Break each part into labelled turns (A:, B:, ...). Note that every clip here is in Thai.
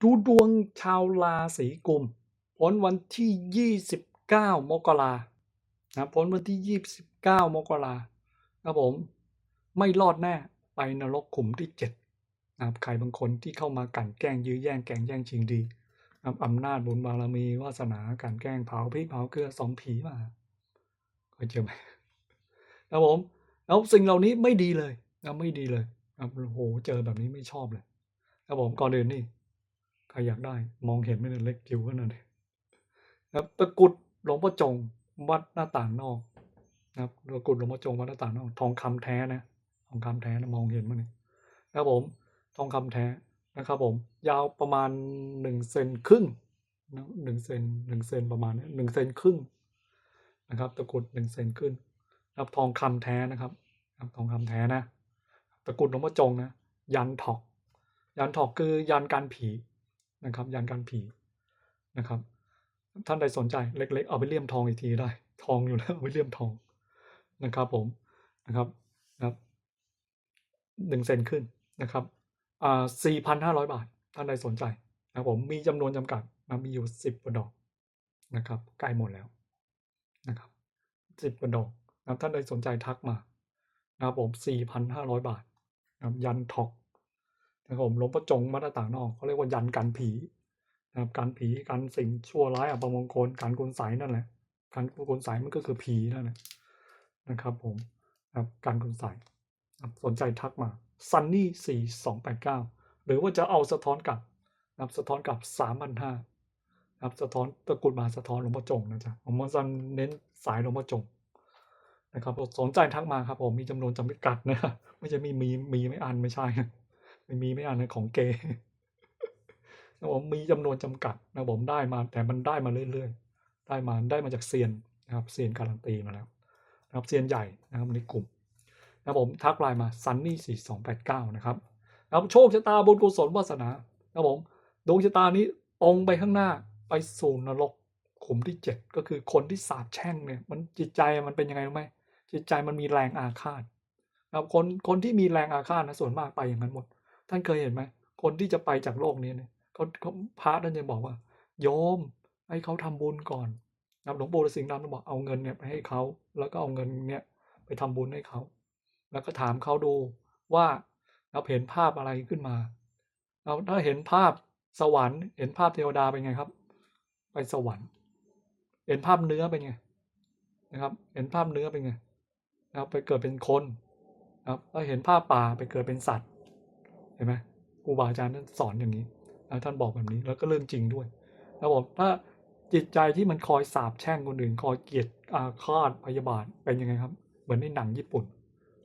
A: ดูดวงชาวราศีกุมผลวันที่ 29 มกรานะผลวันที่ 29 มกราครับผม ไม่รอดแน่ไปนรกขุมที่7นะครับใครบางคนที่เข้ามากันแกล้งยื้อแย่งแกงแย่งชิงดีนะครับอำนาจบุญบารมีวาสนากลั่นแกล้งเผาพริกเผาเกลือสองผีมาเคยเจอไหมครับผมแล้วสิ่งเหล่านี้ไม่ดีเลยนะไม่ดีเลยครับโอ้โหเจอแบบนี้ไม่ชอบเลยครับผมก่อนอื่นนี่ ใครอยากได้ มองเห็นไม่ได้เล็กจิ๋วขนาดนี้ครับตะกุดหลวงพ่อจงวัดหน้าต่างนอกนะครับตะกุดหลวงพ่อจงวัดหน้าต่างนอก ทองคำแท้นะทองคำแท้นะมองเห็นมั้ยนี่ยครับผมทองคำแท้นะครับผม ยาวประมาณหนึ่งเซนครึ่งนะหนึ่งเซนหนึ่งเซนประมาณนี้หนึ่งเซนครึ่งนะครับตะกุดหนึ่งเซนครึ่งนะครับทองคำแท้นะครับทองคำแท้นะ ตะกุดหลวงพ่อจงนะยันถอก ยันถอกคือยันการผี นะครับ ยันการผีนะครับ ท่านใดสนใจเล็ก ๆ เอาไปเลี่ยมทองอีกทีได้ ทองอยู่แล้วเอาไปเลี่ยมทองนะครับ ผมนะครับนะครับหนึ่งเซนขึ้นนะครับอ่าสี่พันห้าร้อยบาท ท่านใดสนใจนะผมมีจำนวนจำกัดนะมีอยู่สิบกว่าดอกนะครับใกล้หมดแล้วนะครับสิบกว่าดอกนะท่านใดสนใจทักมานะครับผมสี่พันห้าร้อยบาทนะยันทอก นะครับผมหลวงพ่อจงมาตรต่างนอกเขาเรียกว่ายันกันผีนะครับกันผีกันสิ่งชั่วร้ายอัปมงคลการกุญสายนั่นแหละการกุญสายมันก็คือผีนั่นแหละนะครับผมนะครับการกุญสายสนใจทักมา sunny สี่สองแปดเก้าหรือว่าจะเอาสะท้อนกลับนะครับสะท้อนกลับสามพันห้านะครับสะท้อนตะกรุดมาสะท้อนหลวงพ่อจงนะจ๊ะผมว่าซันเน้นสายหลวงพ่อจงนะครับสนใจทักมาครับผมมีจำนวนจำกัดนะไม่ใช่มีมีมีไม่อันไม่ใช่ มีไม่อ่านในของเกย์นะผมมีจำนวนจำกัดนะผมได้มาแต่มันได้มาเรื่อยๆ ได้มาได้มาจากเซียนนะครับเซียนการันตีมาแล้วนะครับเซียนใหญ่นะครับในกลุ่มนะผมทักไลน์มา sunny 4 2 8 9นะครับนะครับโชคชะตาบุญกุศลวาสนานะผมดวงชะตานี้ตรงไปข้างหน้าไปสู่นรกขุมที่7ก็คือคนที่สาบแช่งเนี่ยมันจิตใจมันเป็นยังไงรู้ไหมจิตใจมันมีแรงอาฆาตนะครับคนคนที่มีแรงอาฆาตนะส่วนมากไปอย่างนั้นหมด ท่านเคยเห็นไหมคนที่จะไปจากโลกนี้เนี่ยเขาเขาพระท่านจะบอกว่า โยมให้เขาทำบุญก่อนนะหลวงปู่ฤาษีสิงดำท่านบอกเอาเงินเนี่ยไปให้เขาแล้วก็เอาเงินเนี่ยไปทำบุญให้เขา แล้วก็ถามเขาดูว่าเราเห็นภาพอะไรขึ้นมาเราถ้าเห็นภาพสวรรค์ เห็นภาพเทวดาเป็นไงครับ ไปสวรรค์ เห็นภาพเนื้อเป็นไงนะครับ เห็นภาพเนื้อเป็นไงนะครับไปเกิดเป็นคนนะครับถ้าเห็นภาพป่าไปเกิดเป็นสัตว์ ห็นไหมครูบาอาจารย์ท่านสอนอย่างนี้แล้วท่านบอกแบบนี้แล้วก็เรื่องจริงด้วยแล้วบอกถ้าจิตใจที่มันคอยสาบแช่งคนอื่น คอยเกลียดอาฆาตพยาบาทเป็นยังไงครับ เหมือนในหนังญี่ปุ่น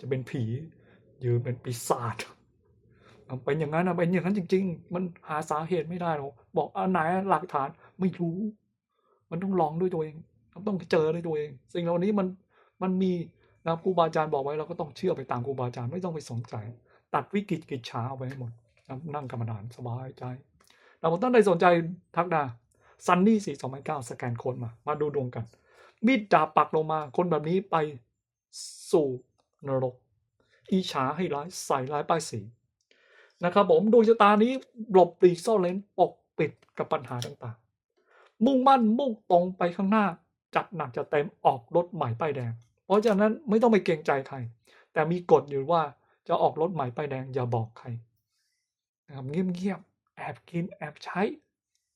A: จะเป็นผียืนเป็นปีศาจเป็นอย่างนั้นนะเป็นอย่างนั้นจริง ๆ มันหาสาเหตุไม่ได้หรอกบอกอันไหนหลักฐานไม่รู้ มันต้องลองด้วยตัวเองต้องเจอด้วยตัวเอง สิ่งเหล่านี้มันมันมีนะครูบาอาจารย์บอกไว้เราก็ต้องเชื่อไปตามครูบาอาจารย์ไม่ต้องไปสนใจ ตัดวิกฤตกิจฉาเอาไปให้หมดนั่งกรรมฐานสบายใจเราท่านใดสนใจทักดาซันนี่สี่สองเก้าสแกนโค้ดมา มาดูดวงกัน มีดดาบปักลงมา คนแบบนี้ไปสู่นรก อีฉาให้ร้ายใส่ร้ายป้ายสีนะครับผมดวงชะตานี้หลบปลีกซ่อนเลนปกปิดกับปัญหาต่างๆ มุ่งมั่นมุ่งตรงไปข้างหน้า จัดหนักจะเต็มออกรถใหม่ป้ายแดง เพราะฉะนั้นไม่ต้องไปเกรงใจใครแต่มีกฎอยู่ว่า จะออกรถใหม่ป้ายแดงอย่าบอกใครนะครับเงียบๆแอบกินแอบใช้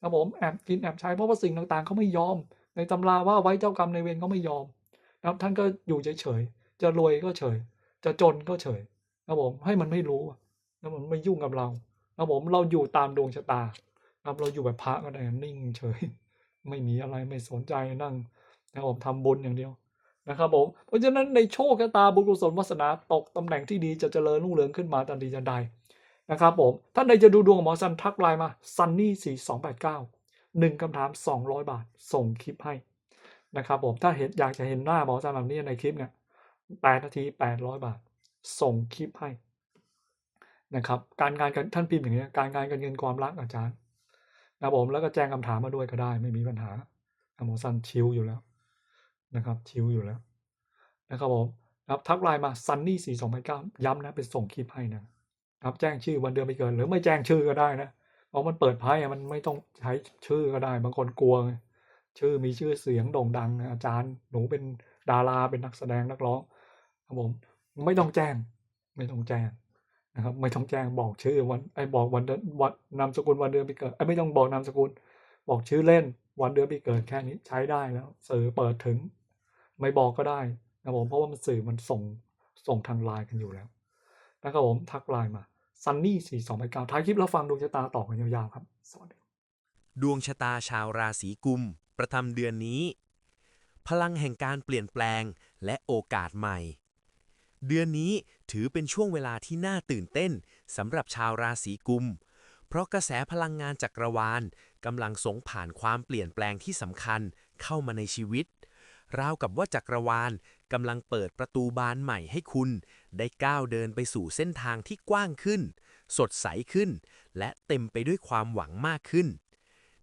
A: ครับผมแอบกินแอบใช้เพราะว่าสิ่งต่างๆเขาไม่ยอม ในตำราว่าไว้เจ้ากรรมในเวรเขาไม่ยอมนะครับท่านก็อยู่เฉยๆจะรวยก็เฉย จะจนก็เฉยครับผมให้มันไม่รู้นะมันไม่ยุ่งกับเราครับผมเราอยู่ตามดวงชะตาครับเราอยู่แบบพระก็ได้นิ่งเฉย ไม่มีอะไรไม่สนใจนั่งนะครับผมทำบุญอย่างเดียว นะครับผม เพราะฉะนั้นในโชคชะตาบุญกุศลวาสนาตกตำแหน่งที่ดีจะเจริญรุ่งเรืองขึ้นมาทันทีทันใดนะครับผม ท่านใดจะดูดวงหมอซันทักไลน์มา sunny 4 2 8 9 1คำถาม200บาทส่งคลิปให้นะครับผมถ้าเห็นอยากจะเห็นหน้าหมอซันแบบนี้ในคลิปเนี่ย8นาที800บาท ส่งคลิปให้นะครับการงานกันท่านพิมพ์อย่างนี้การงานการเงินความรักอาจารย์นะผมแล้วก็แจ้งคำถามมาด้วยก็ได้ไม่มีปัญหาหมอซันชิลอยู่แล้ว นะครับชิลอยู่แล้วนะครับผมนะครับทักไลน์มา sunny 4 2 8 9ย้ำนะเป็นส่งคลิปให้นะครับแจ้งชื่อวันเดือนปีเกิดหรือไม่แจ้งชื่อก็ได้นะเพราะมันเปิดไพ่อะมันไม่ต้องใช้ชื่อก็ได้ บางคนกลัว ชื่อมีชื่อเสียงโด่งดัง อาจารย์หนูเป็นดาราเป็นนักแสดงนักร้องครับผมไม่ต้องแจ้ง ไม่ต้องแจ้งนะครับไม่ต้องแจ้งบอกชื่อวันไอ้บอกวันเดือนวันนามสกุลวันเดือนปีเกิดไอ้ไม่ต้องบอกนามสกุล บอกชื่อเล่นวันเดือนปีเกิดแค่นี้ใช้ได้แล้วสื่อเปิดถึง ไม่บอกก็ได้นะครับผมเพราะว่ามันสื่อมันส่งส่งทางไลน์กันอยู่แล้วนะครับผมทักไลน์มาซันนี่สี่สองไปเก้าท้ายคลิปแล้วฟังดวงชะตาต่อกันยาวๆครับสวัสดี
B: ดวงชะตาชาวราศีกุม ประจำเดือนนี้ พลังแห่งการเปลี่ยนแปลงและโอกาสใหม่ เดือนนี้ถือเป็นช่วงเวลาที่น่าตื่นเต้นสำหรับชาวราศีกุม เพราะกระแสพลังงานจักรวาลกำลังส่งผ่านความเปลี่ยนแปลงที่สำคัญเข้ามาในชีวิต ราวกับว่าจักรวาลกำลังเปิดประตูบานใหม่ให้คุณ ได้ก้าวเดินไปสู่เส้นทางที่กว้างขึ้น สดใสขึ้น และเต็มไปด้วยความหวังมากขึ้น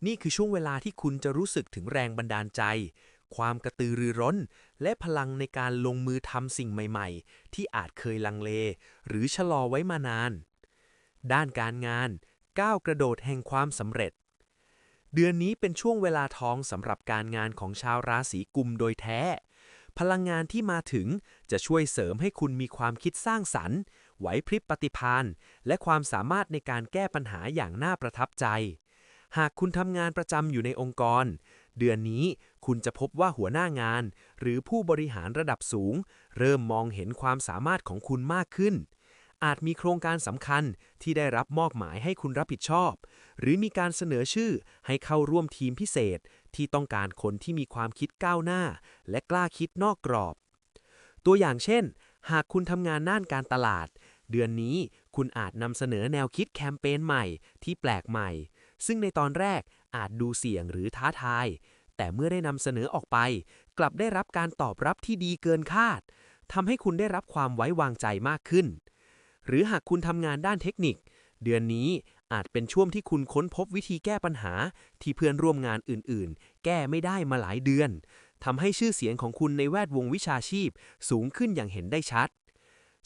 B: นี่คือช่วงเวลาที่คุณจะรู้สึกถึงแรงบันดาลใจ ความกระตือรือร้น และพลังในการลงมือทำสิ่งใหม่ๆ ที่อาจเคยลังเล หรือชะลอไว้มานาน ด้านการงานก้าวกระโดดแห่งความสำเร็จ เดือนนี้เป็นช่วงเวลาทองสำหรับการงานของชาวราศีกุมโดยแท้ พลังงานที่มาถึงจะช่วยเสริมให้คุณมีความคิดสร้างสรรค์ ไหวพริบปฏิภาณและความสามารถในการแก้ปัญหาอย่างน่าประทับใจ หากคุณทำงานประจำอยู่ในองค์กร เดือนนี้คุณจะพบว่าหัวหน้างาน หรือผู้บริหารระดับสูง เริ่มมองเห็นความสามารถของคุณมากขึ้น อาจมีโครงการสำคัญที่ได้รับมอบหมายให้คุณรับผิดชอบ หรือมีการเสนอชื่อให้เข้าร่วมทีมพิเศษ ที่ต้องการคนที่มีความคิดก้าวหน้า และกล้าคิดนอกกรอบ ตัวอย่างเช่น หากคุณทำงานด้านการตลาด เดือนนี้คุณอาจนำเสนอแนวคิดแคมเปญใหม่ที่แปลกใหม่ ซึ่งในตอนแรกอาจดูเสี่ยงหรือท้าทาย แต่เมื่อได้นำเสนอออกไป กลับได้รับการตอบรับที่ดีเกินคาดทำให้คุณได้รับความไว้วางใจมากขึ้น หรือหากคุณทำงานด้านเทคนิค เดือนนี้อาจเป็นช่วงที่คุณค้นพบวิธีแก้ปัญหาที่เพื่อนร่วมงานอื่นๆ แก้ไม่ได้มาหลายเดือนทำให้ชื่อเสียงของคุณในแวดวงวิชาชีพ สูงขึ้นอย่างเห็นได้ชัด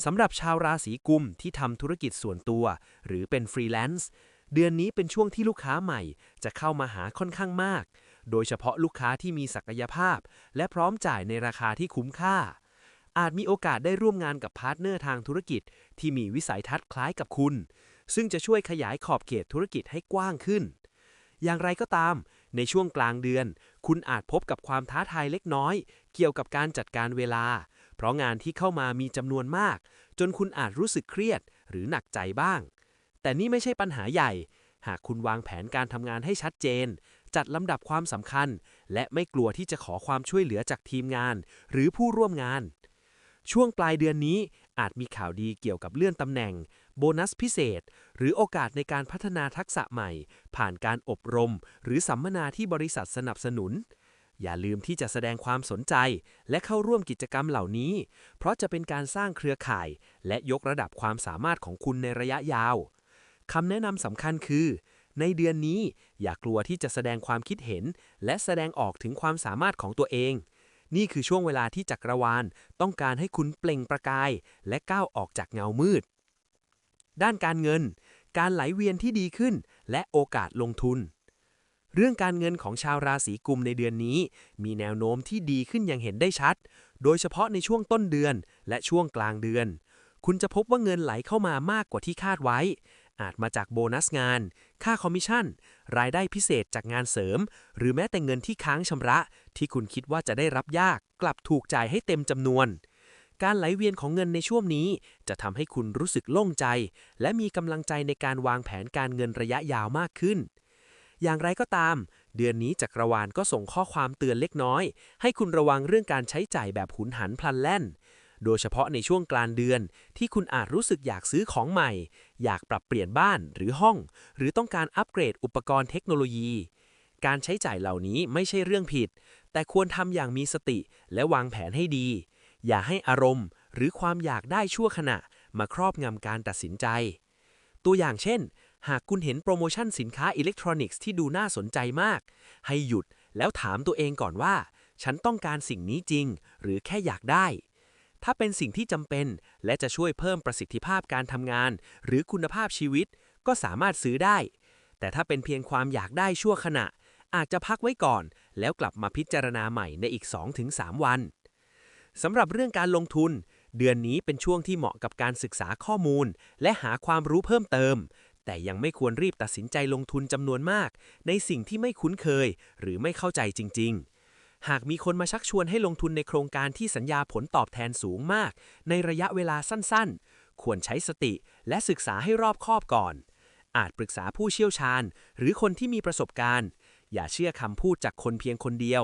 B: สำหรับชาวราศีกุมที่ทำธุรกิจส่วนตัว หรือเป็นฟรีแลนซ์เดือนนี้เป็นช่วงที่ลูกค้าใหม่ จะเข้ามาหาค่อนข้างมาก โดยเฉพาะลูกค้าที่มีศักยภาพ และพร้อมจ่ายในราคาที่คุ้มค่า อาจมีโอกาสได้ร่วมงานกับพาร์ทเนอร์ทางธุรกิจ ที่มีวิสัยทัศน์คล้ายกับคุณ ซึ่งจะช่วยขยายขอบเขตธุรกิจให้กว้างขึ้น อย่างไรก็ตาม ในช่วงกลางเดือน คุณอาจพบกับความท้าทายเล็กน้อย เกี่ยวกับการจัดการเวลา เพราะงานที่เข้ามามีจำนวนมาก จนคุณอาจรู้สึกเครียด หรือหนักใจบ้าง แต่นี่ไม่ใช่ปัญหาใหญ่ หากคุณวางแผนการทำงานให้ชัดเจนจัดลำดับความสำคัญ และไม่กลัวที่จะขอความช่วยเหลือจากทีมงาน หรือผู้ร่วมงาน ช่วงปลายเดือนนี้อาจมีข่าวดีเกี่ยวกับเลื่อนตำแหน่ง โบนัสพิเศษ หรือโอกาสในการพัฒนาทักษะใหม่ ผ่านการอบรม หรือสัมมนาที่บริษัทสนับสนุน อย่าลืมที่จะแสดงความสนใจ และเข้าร่วมกิจกรรมเหล่านี้ เพราะจะเป็นการสร้างเครือข่าย และยกระดับความสามารถของคุณในระยะยาวคำแนะนำสำคัญคือ ในเดือนนี้อย่ากลัวที่จะแสดงความคิดเห็น และแสดงออกถึงความสามารถของตัวเอง นี่คือช่วงเวลาที่จักรวาลต้องการให้คุณเปล่งประกาย และก้าวออกจากเงามืด ด้านการเงิน การไหลเวียนที่ดีขึ้น และโอกาสลงทุน เรื่องการเงินของชาวราศีกุมในเดือนนี้ มีแนวโน้มที่ดีขึ้นอย่างเห็นได้ชัด โดยเฉพาะในช่วงต้นเดือนและช่วงกลางเดือน คุณจะพบว่าเงินไหลเข้ามามากกว่าที่คาดไว้ อาจมาจากโบนัสงาน ค่าคอมมิชชั่น รายได้พิเศษจากงานเสริม หรือแม้แต่เงินที่ค้างชำระ ที่คุณคิดว่าจะได้รับยาก กลับถูกจ่ายให้เต็มจำนวน การไหลเวียนของเงินในช่วงนี้ จะทำให้คุณรู้สึกโล่งใจ และมีกำลังใจในการวางแผนการเงินระยะยาวมากขึ้น อย่างไรก็ตาม เดือนนี้จักรวาลก็ส่งข้อความเตือนเล็กน้อย ให้คุณระวังเรื่องการใช้จ่ายแบบหุนหันพลันแล่น โดยเฉพาะในช่วงกลางเดือนที่คุณอาจรู้สึกอยากซื้อของใหม่ อยากปรับเปลี่ยนบ้านหรือห้อง หรือต้องการอัปเกรดอุปกรณ์เทคโนโลยี การใช้จ่ายเหล่านี้ไม่ใช่เรื่องผิด แต่ควรทำอย่างมีสติและวางแผนให้ดี อย่าให้อารมณ์ หรือความอยากได้ชั่วขณะ มาครอบงำการตัดสินใจ ตัวอย่างเช่น หากคุณเห็นโปรโมชั่นสินค้าอิเล็กทรอนิกส์ที่ดูน่าสนใจมาก ให้หยุดแล้วถามตัวเองก่อนว่า ฉันต้องการสิ่งนี้จริง หรือแค่อยากได้ ถ้าเป็นสิ่งที่จำเป็น และจะช่วยเพิ่มประสิทธิภาพการทำงาน หรือคุณภาพชีวิต ก็สามารถซื้อได้ แต่ถ้าเป็นเพียงความอยากได้ชั่วขณะ อาจจะพักไว้ก่อน แล้วกลับมาพิจารณาใหม่ในอีก 2-3 วันสำหรับเรื่องการลงทุน เดือนนี้เป็นช่วงที่เหมาะกับการศึกษาข้อมูล และหาความรู้เพิ่มเติม แต่ยังไม่ควรรีบตัดสินใจลงทุนจำนวนมาก ในสิ่งที่ไม่คุ้นเคย หรือไม่เข้าใจจริง ๆ หากมีคนมาชักชวนให้ลงทุนในโครงการที่สัญญาผลตอบแทนสูงมาก ในระยะเวลาสั้นๆ ควรใช้สติและศึกษาให้รอบคอบก่อน อาจปรึกษาผู้เชี่ยวชาญ หรือคนที่มีประสบการณ์ อย่าเชื่อคำพูดจากคนเพียงคนเดียว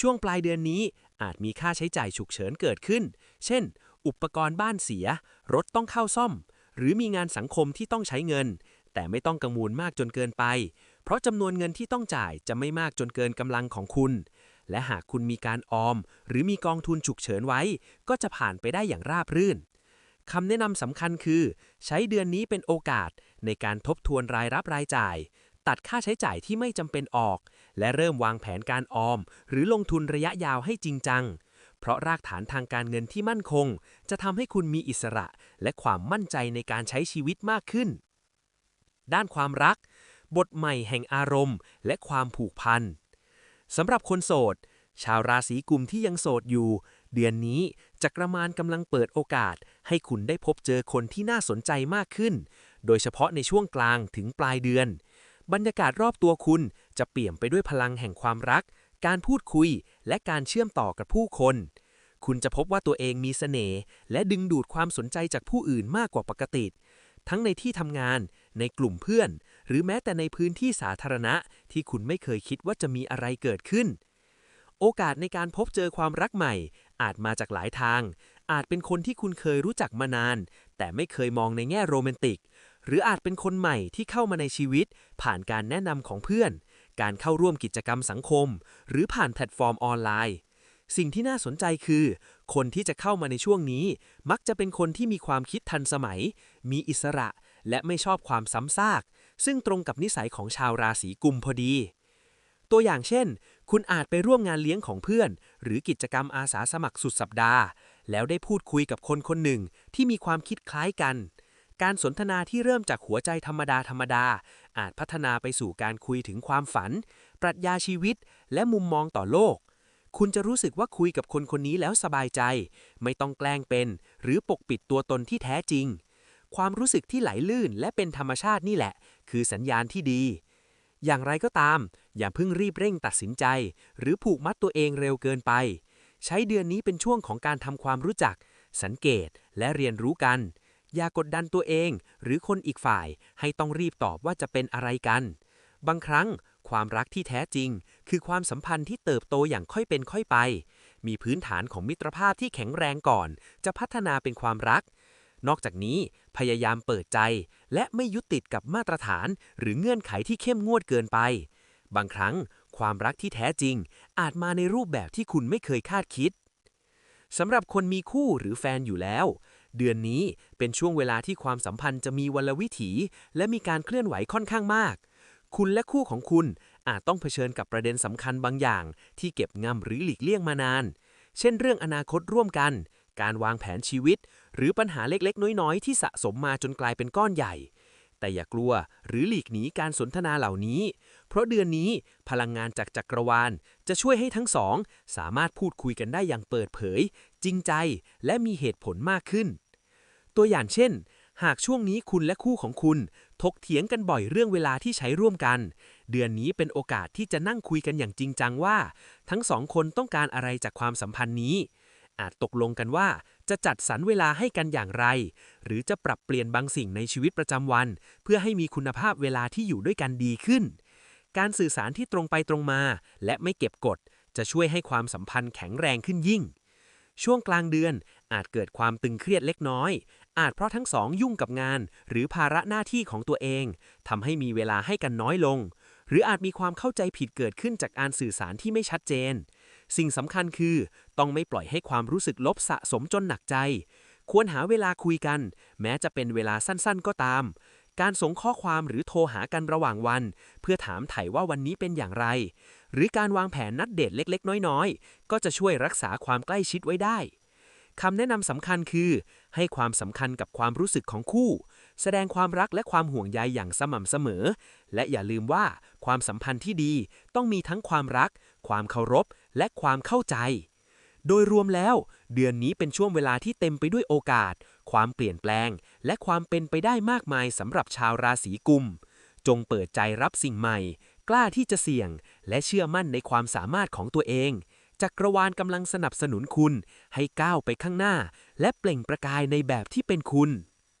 B: ช่วงปลายเดือนนี้อาจมีค่าใช้จ่ายฉุกเฉินเกิดขึ้น เช่น อุปกรณ์บ้านเสีย รถต้องเข้าซ่อม หรือมีงานสังคมที่ต้องใช้เงิน แต่ไม่ต้องกังวลมากจนเกินไป เพราะจำนวนเงินที่ต้องจ่ายจะไม่มากจนเกินกำลังของคุณ และหากคุณมีการออม หรือมีกองทุนฉุกเฉินไว้ ก็จะผ่านไปได้อย่างราบรื่นคำแนะนำสำคัญคือ ใช้เดือนนี้เป็นโอกาสในการทบทวนรายรับรายจ่าย ตัดค่าใช้จ่ายที่ไม่จำเป็นออก และเริ่มวางแผนการออม หรือลงทุนระยะยาวให้จริงจัง เพราะรากฐานทางการเงินที่มั่นคง จะทำให้คุณมีอิสระ และความมั่นใจในการใช้ชีวิตมากขึ้น ด้านความรัก บทใหม่แห่งอารมณ์ และความผูกพัน สำหรับคนโสด ชาวราศีกุมที่ยังโสดอยู่ เดือนนี้จักรมานกำลังเปิดโอกาส ให้คุณได้พบเจอคนที่น่าสนใจมากขึ้น โดยเฉพาะในช่วงกลางถึงปลายเดือน บรรยากาศรอบตัวคุณจะเปี่ยมไปด้วยพลังแห่งความรัก การพูดคุย และการเชื่อมต่อกับผู้คน คุณจะพบว่าตัวเองมีเสน่ห์และดึงดูดความสนใจจากผู้อื่นมากกว่าปกติ ทั้งในที่ทำงาน ในกลุ่มเพื่อน หรือแม้แต่ในพื้นที่สาธารณะที่คุณไม่เคยคิดว่าจะมีอะไรเกิดขึ้น โอกาสในการพบเจอความรักใหม่ อาจมาจากหลายทาง อาจเป็นคนที่คุณเคยรู้จักมานาน แต่ไม่เคยมองในแง่โรแมนติก หรืออาจเป็นคนใหม่ที่เข้ามาในชีวิต ผ่านการแนะนำของเพื่อน การเข้าร่วมกิจกรรมสังคม หรือผ่านแพลตฟอร์มออนไลน์สิ่งที่น่าสนใจคือ คนที่จะเข้ามาในช่วงนี้ มักจะเป็นคนที่มีความคิดทันสมัย มีอิสระ และไม่ชอบความซ้ำซาก ซึ่งตรงกับนิสัยของชาวราศีกุมพอดี ตัวอย่างเช่น คุณอาจไปร่วมงานเลี้ยงของเพื่อน หรือกิจกรรมอาสาสมัครสุดสัปดาห์ แล้วได้พูดคุยกับคนคนหนึ่งที่มีความคิดคล้ายกัน การสนทนาที่เริ่มจากหัวใจธรรมดาธรรมดา อาจพัฒนาไปสู่การคุยถึงความฝัน ปรัชญาชีวิต และมุมมองต่อโลกคุณจะรู้สึกว่าคุยกับคนคนนี้แล้วสบายใจ ไม่ต้องแกล้งเป็น หรือปกปิดตัวตนที่แท้จริง ความรู้สึกที่ไหลลื่นและเป็นธรรมชาตินี่แหละ คือสัญญาณที่ดี อย่างไรก็ตาม อย่าเพิ่งรีบเร่งตัดสินใจ หรือผูกมัดตัวเองเร็วเกินไป ใช้เดือนนี้เป็นช่วงของการทำความรู้จัก สังเกตและเรียนรู้กัน อย่ากดดันตัวเอง หรือคนอีกฝ่ายให้ต้องรีบตอบว่าจะเป็นอะไรกัน บางครั้งความรักที่แท้จริง คือความสัมพันธ์ที่เติบโตอย่างค่อยเป็นค่อยไป มีพื้นฐานของมิตรภาพที่แข็งแรงก่อน จะพัฒนาเป็นความรัก นอกจากนี้ พยายามเปิดใจ และไม่ยึดติดกับมาตรฐาน หรือเงื่อนไขที่เข้มงวดเกินไป บางครั้งความรักที่แท้จริง อาจมาในรูปแบบที่คุณไม่เคยคาดคิดสำหรับคนมีคู่หรือแฟนอยู่แล้ว เดือนนี้เป็นช่วงเวลาที่ความสัมพันธ์จะมีวลวิถี และมีการเคลื่อนไหวค่อนข้างมาก คุณและคู่ของคุณอาจต้องเผชิญกับประเด็นสำคัญบางอย่าง ที่เก็บงำหรือหลีกเลี่ยงมานาน เช่นเรื่องอนาคตร่วมกัน การวางแผนชีวิต หรือปัญหาเล็กๆ น้อยๆ ที่สะสมมาจนกลายเป็นก้อนใหญ่ แต่อย่ากลัวหรือหลีกหนีการสนทนาเหล่านี้ เพราะเดือนนี้พลังงานจากจักรวาล จะช่วยให้ทั้งสอง สามารถพูดคุยกันได้อย่างเปิดเผย จริงใจและมีเหตุผลมากขึ้น ตัวอย่างเช่น หากช่วงนี้คุณและคู่ของคุณ ถกเถียงกันบ่อยเรื่องเวลาที่ใช้ร่วมกัน เดือนนี้เป็นโอกาสที่จะนั่งคุยกันอย่างจริงจังว่า ทั้งสองคนต้องการอะไรจากความสัมพันธ์นี้ อาจตกลงกันว่าจะจัดสรรเวลาให้กันอย่างไร หรือจะปรับเปลี่ยนบางสิ่งในชีวิตประจำวัน เพื่อให้มีคุณภาพเวลาที่อยู่ด้วยกันดีขึ้น การสื่อสารที่ตรงไปตรงมา และไม่เก็บกด จะช่วยให้ความสัมพันธ์แข็งแรงขึ้นยิ่ง ช่วงกลางเดือนอาจเกิดความตึงเครียดเล็กน้อย อาจเพราะทั้งสองยุ่งกับงาน หรือภาระหน้าที่ของตัวเองทำให้มีเวลาให้กันน้อยลง หรืออาจมีความเข้าใจผิดเกิดขึ้นจากการสื่อสารที่ไม่ชัดเจน สิ่งสำคัญคือ ต้องไม่ปล่อยให้ความรู้สึกลบสะสมจนหนักใจ ควรหาเวลาคุยกัน แม้จะเป็นเวลาสั้นๆ ก็ตาม การส่งข้อความหรือโทรหากันระหว่างวัน เพื่อถามไถ่ว่าวันนี้เป็นอย่างไร หรือการวางแผนนัดเดทเล็กๆ น้อยๆ ก็จะช่วยรักษาความใกล้ชิดไว้ได้คำแนะนำสำคัญคือ ให้ความสำคัญกับความรู้สึกของคู่ แสดงความรักและความห่วงใยอย่างสม่ำเสมอ และอย่าลืมว่าความสัมพันธ์ที่ดีต้องมีทั้งความรัก ความเคารพ และความเข้าใจ โดยรวมแล้ว เดือนนี้เป็นช่วงเวลาที่เต็มไปด้วยโอกาส ความเปลี่ยนแปลง และความเป็นไปได้มากมายสำหรับชาวราศีกุม จงเปิดใจรับสิ่งใหม่ กล้าที่จะเสี่ยง และเชื่อมั่นในความสามารถของตัวเองจักรวาลกำลังสนับสนุนคุณ ให้ก้าวไปข้างหน้า และเปล่งประกายในแบบที่เป็นคุณ